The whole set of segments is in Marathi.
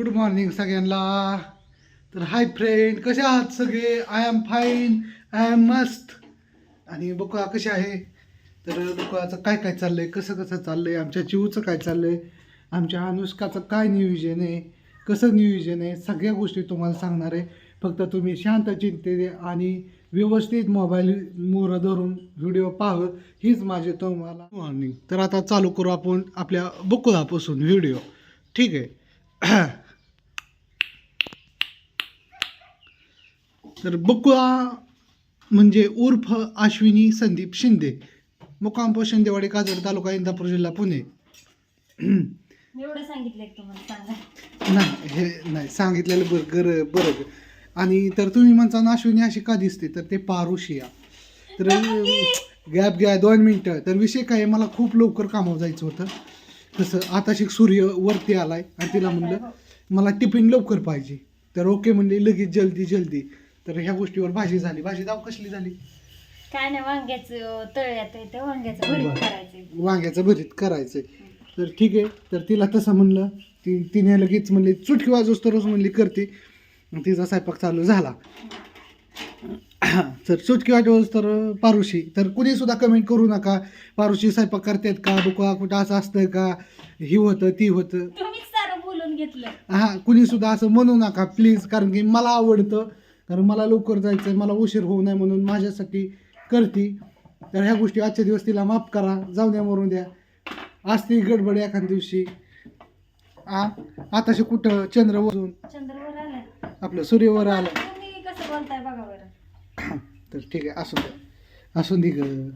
गुड मॉर्निंग सगळ्यांना. तर हाय फ्रेंड कसे आहात सगळे? I am fine I am मस्त. आणि बघा कसे आहे? तर बघाचं काय काय चाललंय? कसं कसं चाललंय? आमच्या जीवचं काय चाललंय? आमच्या अनुष्काचं काय नियोजन आहे? कसं नियोजन आहे? सगळ्या गोष्टी तुम्हाला सांगणार आहे. फक्त तुम्ही शांत चिंतेने आणि व्यवस्थित मोबाईल मोर धरून व्हिडिओ पाहावं हीच माझी तुम्हाला मॉर्निंग तर आता चालू करू आपण आपल्या बकुळापासून व्हिडिओ ठीक आहे? तर बकुळा म्हणजे उर्फ अश्विनी संदीप शिंदे. पोस्ट शिंदेवाडी काजळ तालुका इंदापूर जिल्हा पुणे. नाही हे नाही सांगितलेलं बरं गर बरं. आणि तर तुम्ही म्हणता ना अश्विनी अशी का दिसते? तर ते पारुशिया तर गॅप घ्या दोन मिनटं. तर विषय काय आहे, मला खूप लवकर कामावर जायचं होतं. तसं आता शिक सूर्य वरती आलाय आणि तिला म्हणलं मला टिफिन लवकर पाहिजे. तर ओके म्हणले लगेच जल्दी जल्दी. तर ह्या गोष्टीवर भाजी झाली. भाजी दाव कसली झाली? काय नाही वांग्याचं तळ्यात येतं वांग्याचं भरीत. करायचं वांग्याचं भरीत करायचंय. तर ठीक आहे. तर तिला तसं म्हणलं ती तिने लगेच म्हणली चुटकी वाजोस तरच म्हणली करते. मग तिचा स्वयंपाक चालू झाला. तर चुटकी वाजवस तर पारुशी. तर कुणी सुद्धा कमेंट करू नका. पारुशी स्वयंपाक करतात का? बुका कुठं असं असतं का? ही होतं ती होतं. तुम्हीच सारं बोलून घेतलं. हा कुणी सुद्धा असं म्हणू नका प्लीज कारण की मला आवडतं कारण मला लवकर जायचं आहे मला उशीर होऊ नये म्हणून माझ्यासाठी करते. तर ह्या गोष्टी आजच्या दिवस तिला माफ करा जाऊ द्या मरून द्या. असते गडबड एखाद्या दिवशी. आ आताशी कुठं? चंद्र वरून चंद्रवर आलं. आपलं सूर्यवर आलं. तुम्ही कसं बोलताय बघा बरं. तर ठीक आहे असू द्या असू दे ग.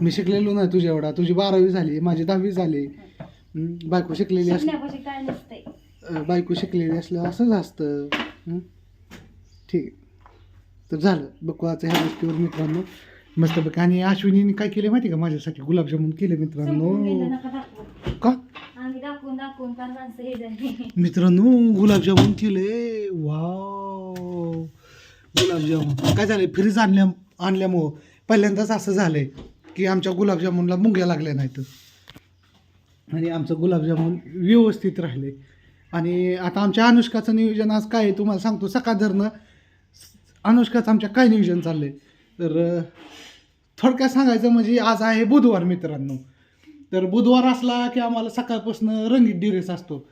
मी शिकलेलो नाही तुझ्या एवढा. तुझी बारावी झाली माझी दहावी झाली. हं, बायको शिकलेली असली. शिकण्यापाशी काय नसतंय. अ, बायको शिकलेली असलं असंच असतं. हं? ठीक आहे तर झालं. बकवाचं ह्या गोष्टीवर मित्रांनो मस्तपैकी आणि अश्विनीने काय केले माहिती का? माझ्यासाठी गुलाबजामुन केले मित्रांनो. का? आम्ही दाखवून दाखवून काल माणसं हे झाली. मित्रांनो गुलाबजामुन केले वाव. गुलाबजामुन. काय झालंय? फ्रीज आणल्या आणल्यामुळं पहिल्यांदाच असं झालंय की आमच्या गुलाबजामुनला मुंग्या लागल्या नाहीत. आणि आमचं गुलाबजामुन व्यवस्थित राहिले आणि आता आमच्या अनुष्काचं नियोजन आज काय आहे तुम्हाला सांगतो. सकाळ धरणं अनुष्काचं आमच्या काय नियोजन चाललंय? तर थोडक्यात सांगायचं म्हणजे आज आहे बुधवार मित्रांनो. तर बुधवार असला की आम्हाला सकाळपासून रंगीत डिरेस असतो.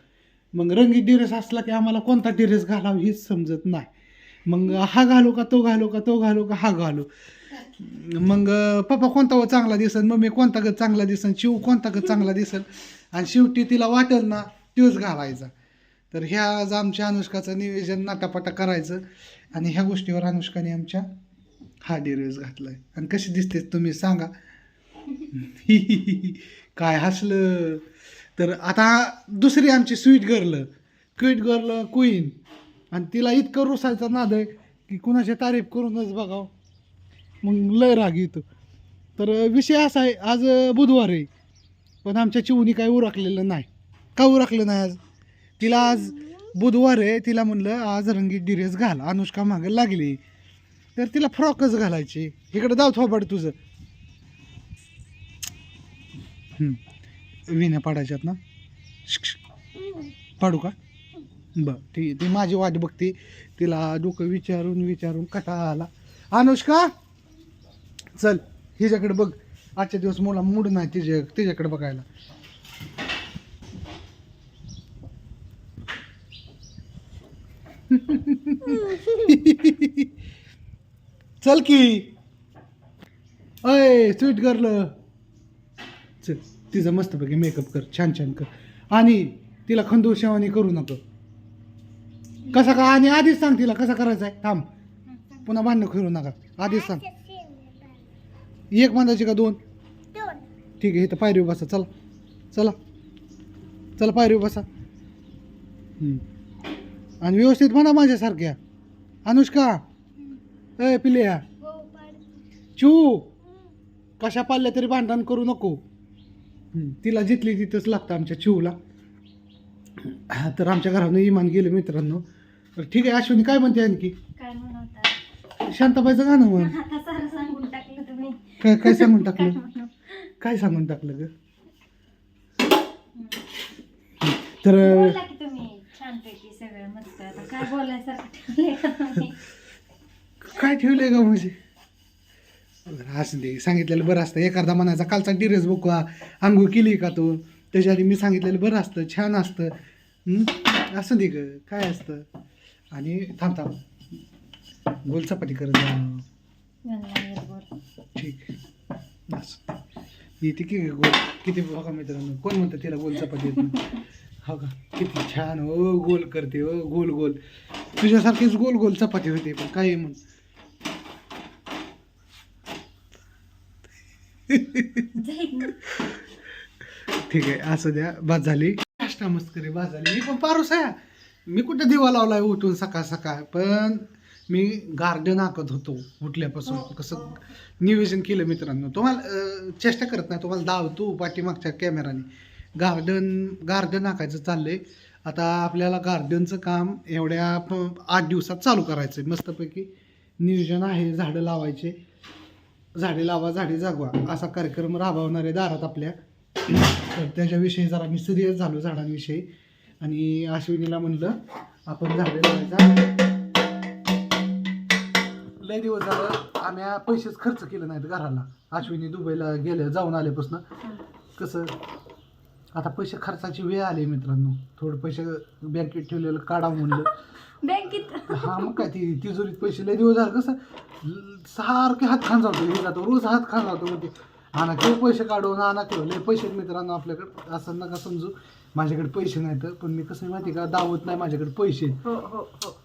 मग रंगीत डिरेस असला की आम्हाला कोणता डिरेस घालावा हेच समजत नाही. मग हा घालू का तो घालू का तो घालू का हा घालू. मग पप्पा कोणता व चांगला दिसन मम्मी कोणता ग चांगला दिसन शिव कोणता ग चांगला दिसेल आणि शेवटी तिला वाटेल ना तोच घालायचा. तर ह्या आज आमच्या अनुष्काचं निवेदन नाटापाटा करायचं आणि ह्या गोष्टीवर अनुष्काने आमच्या हा डिरेस घातलाय. आणि कशी दिसते तुम्ही सांगा. काय हसलं. तर आता दुसरी आमची sweet girl cute girl queen. आणि तिला इतकं रुसायचा नाद आहे की कुणाची तारीफ करूनच बघावं. मग लय राग येतो. तर विषय असा आहे आज बुधवार आहे. पण आमच्या चिवणी काय उरकलेलं नाही. का उरकलं नाही आज? तिला आज बुधवार आहे तिला म्हणलं आज रंगीत डिरेस घाल अनुष्का मागे लागली. तर तिला फ्रॉकच घालायची. इकडं जाऊ थोबाड तुझं. विण्या पाडायच्यात ना? पाडू का? बर ठीक आहे ती माझी वाट बघते. तिला डोकं विचारून विचारून कटा आला. अनुष्का चल हिच्याकडे बघ. आजच्या दिवस मुला मूड नाही तिच्या तिच्याकडे बघायला. चल की. अय स्वीट गर्ल चल तिचं मस्तपैकी मेकअप कर छान छान कर. आणि तिला खंदूर शेवानी करू नको. कसा का आणि आधीच सांग तिला कसा करायचा आहे. थांब. पुन्हा भांडणं करू नका. आधीच सांग. एक बांधायची का दोन. ठीक आहे इथं पायरीवर बसा. चला. चला. चला पायरीवर बसा. हम्म. आणि व्यवस्थित म्हणा माझ्यासारख्या. अनुष्का ए पिल्या चू कशा पाल्ल्या तरी भांडण करू नको. तिला जिथली तिथंच लागतं आमच्या चिवला हा, तर आमच्या घरानं इमान गेलं मित्रांनो. तर ठीक आहे अश्विनी काय म्हणते आणखी? शांताबाईचं गाणं म्हण. काय काय सांगून टाकलं? काय सांगून टाकलं ग? तर छानपैकी सगळं मस्त. आता काय बोलायसारखं ठेवलंय का नाही? काय ठेवलंय का म्हणजे? बरं, असं दे सांगितलेलं बरं असतं. एखादा म्हणायचा कालचा डिरेस बुक आंघोळ केली का तू? त्याच्या आधी मी सांगितलेलं बरं असतं छान असतं. हं? असं दे ग काय असतं? आणि थांब थांब. गोल चपाती करत जा. नाही येत बोल. ठीक. आहे असं. येते की गोल? किती बघा मित्रांनो कोण म्हणतं तिला गोल चपाती येत नाही? हो का? किती छान. हो गोल करते. हो गोल गोल. तुझ्यासारखीच गोल गोल चपाती होते पण काय म्हण ना. ठीक आहे असं द्या. बाद झाली. नाश्ता मस्करी बाद झाली. मी पण पारूस आहे. मी कुठं दिवा लावलाय उठून सकाळ सकाळ? पण मी गार्डन आखत होतो उठल्यापासून. कसं नियोजन केलं मित्रांनो? तुम्हाला चेष्टा करत नाही. तुम्हाला दावतो पाठीमागच्या कॅमेराने गार्डन गार्डन आखायचं चाललंय. आता आपल्याला गार्डनचं काम एवढ्या प- आठ दिवसात चालू करायचं आहे मस्तपैकी नियोजन आहे झाडं लावायचे. झाडे लावा झाडे जागवा. असा कार्यक्रम राबवणार आहे दारात आपल्या. तर त्याच्याविषयी जरा मी सिरियस झालो झाडांविषयी. आणि अश्विनीला म्हणलं आपण झाडे लावायचा. लय दिवस झालं आम्ही पैसेच खर्च केले नाहीत घराला. अश्विनी दुबईला गेले जाऊन आल्यापासून. कसं? आता पैसे खर्चाची वेळ आली मित्रांनो. थोडं पैसे बँकेत ठेवलेलं काढावं म्हणलं. बँकेत? हा मग काय ती तिजोरीत पैसे लय दिवस झालं. कसं सारखे हात खान जातो हे जातो रोज हात खान जातो ते आणा किंवा पैसे काढून आणा किंवा लय पैसे मित्रांनो आपल्याकडे. असं नका समजू. माझ्याकडे पैसे नाहीत पण मी कसं माहिती का? दावत नाही माझ्याकडे पैसे. हो हो हो.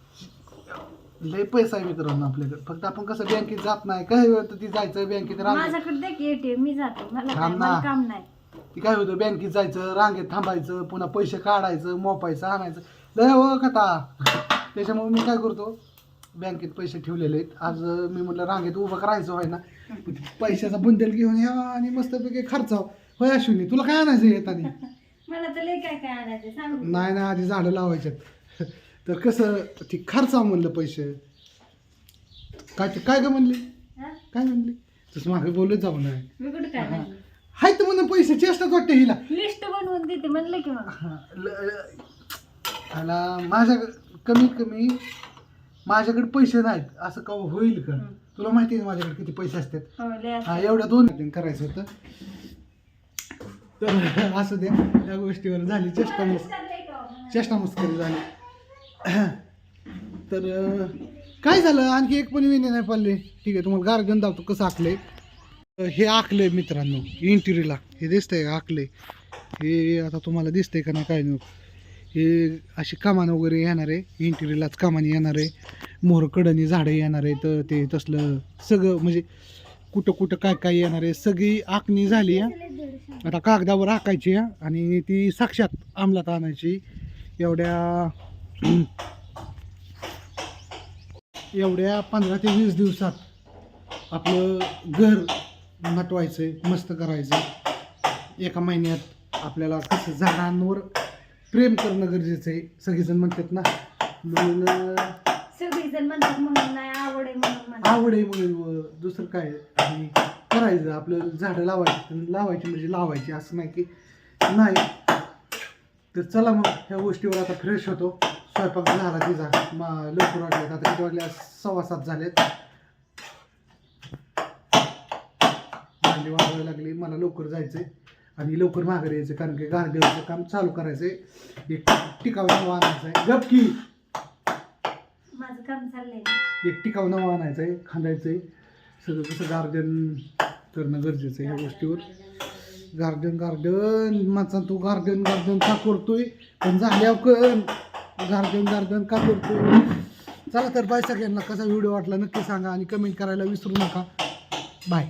लय पैसा आहे मित्रांनो आपल्याकडे. फक्त आपण कसं बँकेत जात नाही. काय वेळ तर ती जायचं बँकेत माझ्याकडे मी जातो. काम नाही. ती काय होतं बँकेत जायचं रांगेत थांबायचं पुन्हा पैसे काढायचं मोपायचं आणायचं. लय हो कथा. त्याच्यामुळे मी काय करतो बँकेत पैसे ठेवलेले आहेत. आज मी म्हटलं रांगेत उभं करायचं होय ना. पैशाचा बंडल घेऊन या आणि मस्तपैकी खर्चाव. होय अश्विनी तुला काय आणायचं येताना? मला तर लय काय काय आणायचं सांग नाही ना आधी झाडं लावायच्यात. तर कसं ती खर्चाव म्हणलं पैसे. काय ते काय ग म्हणली? हा? काय म्हणली? तसं मागे बोलत जाऊ नाही मी कुठं काय म्हणले? म्हणून पैसे चेष्टाच वाटते हिला. लिस्ट बनवून देते म्हणलं की मग. हा, ल- मला माझ्या कमीत कमी माझ्याकडे पैसे नाहीत असं का होईल का. तुला माहिती आहे ना माझ्याकडे किती पैसे असतात? हो लय हा. एवढ्या दोन meeting करायचं होतं. तर असं दे त्या गोष्टीवर झाली चेष्टा मस् चेष्टा मस्करी झाली. तर अं, काय झालं? आणखी एक पण विने नाही पडले ठीक आहे तुम्हाला गार्गन दावतो कसं आखलंय. अं, हे आखले मित्रांनो इंटिरीला हे दिसतंय का हे आता तुम्हाला दिसतंय का नाही काय नाही. हे अशी कामान वगैरे येणार आहे इंटिरीलाच कामाने येणार आहे. मोहरकडणी झाडं येणार आहे तर ते तसलं सगळं म्हणजे कुठं कुठं काय काय येणार आहे सगळी आखणी झाली आहे. आता कागदावर आकायची आणि ती साक्षात अंमलात आणायची. एवढ्या एवढ्या पंधरा ते वीस दिवसात आपलं घर नटवायचं आहे मस्त करायचं. एका महिन्यात आपल्याला कसं झाडांवर प्रेम करणं गरजेचं आहे. सगळेजण म्हणतात ना म्हणून म्हणतात म्हणून नाही आवड आहे म्हणून म्हणतात. आवड आहे म्हणून दुसरं काय आणि करायचं आपलं झाडं लावायची लावायची म्हणजे लावायची असं नाही की नाही. तर चला मग ह्या गोष्टीवर आता फ्रेश होतो. स्वयंपाक झाला तिचा. मा लवकर वाटल्यात. आता किती वाजल्या सव्वा सात झालेत. भांडी वाजवायला लागली मला लवकर जायचंय. आणि लवकर माघारी यायचं कारण की गार्डनचं काम चालू करायचंय. एक टिकाऊ नवा आणायचं आहे माझं काम चाललंय. एक टिकाऊ नवा आणायचं आहे खांदायचं आहे सगळं कसं गार्डन करणं गरजेचं आहे ह्या गोष्टीवर. गार्डन गार्डन माझा तू गार्डन गार्डन का करतोय? पण झाल्यावर कळ गार्डन गार्डन का करतोय? चला तर बाय सगळ्यांना. कसा व्हिडिओ वाटला नक्की सांगा आणि कमेंट करायला विसरू नका. बाय